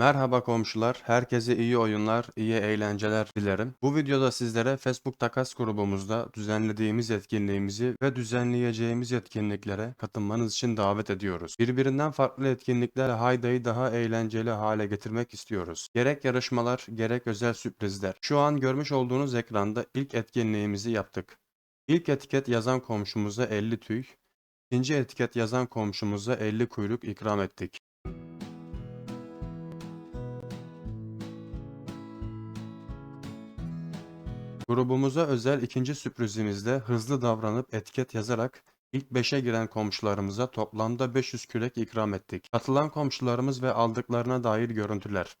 Merhaba komşular, herkese iyi oyunlar, iyi eğlenceler dilerim. Bu videoda sizlere Facebook takas grubumuzda düzenlediğimiz etkinliğimizi ve düzenleyeceğimiz etkinliklere katılmanız için davet ediyoruz. Birbirinden farklı etkinliklerle Hayda'yı daha eğlenceli hale getirmek istiyoruz. Gerek yarışmalar, gerek özel sürprizler. Şu an görmüş olduğunuz ekranda ilk etkinliğimizi yaptık. İlk etiket yazan komşumuza 50 tüy, ikinci etiket yazan komşumuza 50 kuyruk ikram ettik. Grubumuza özel ikinci sürprizimizde hızlı davranıp etiket yazarak ilk 5'e giren komşularımıza toplamda 500 kürek ikram ettik. Katılan komşularımız ve aldıklarına dair görüntüler.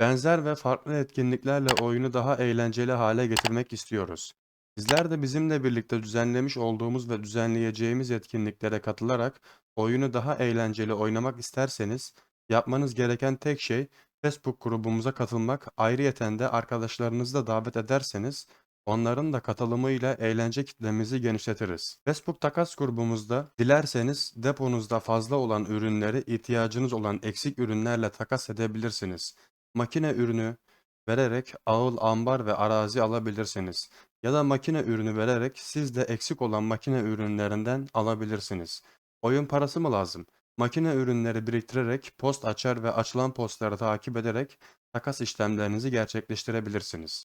Benzer ve farklı etkinliklerle oyunu daha eğlenceli hale getirmek istiyoruz. Sizler de bizimle birlikte düzenlemiş olduğumuz ve düzenleyeceğimiz etkinliklere katılarak oyunu daha eğlenceli oynamak isterseniz yapmanız gereken tek şey Facebook grubumuza katılmak. Ayrıyeten de arkadaşlarınızı da davet ederseniz onların da katılımıyla eğlence kitlemizi genişletiriz. Facebook takas grubumuzda dilerseniz deponuzda fazla olan ürünleri ihtiyacınız olan eksik ürünlerle takas edebilirsiniz makine ürünü vererek ağıl, ambar ve arazi alabilirsiniz. Ya da makine ürünü vererek siz de eksik olan makine ürünlerinden alabilirsiniz. Oyun parası mı lazım? Makine ürünleri biriktirerek post açar ve açılan postları takip ederek takas işlemlerinizi gerçekleştirebilirsiniz.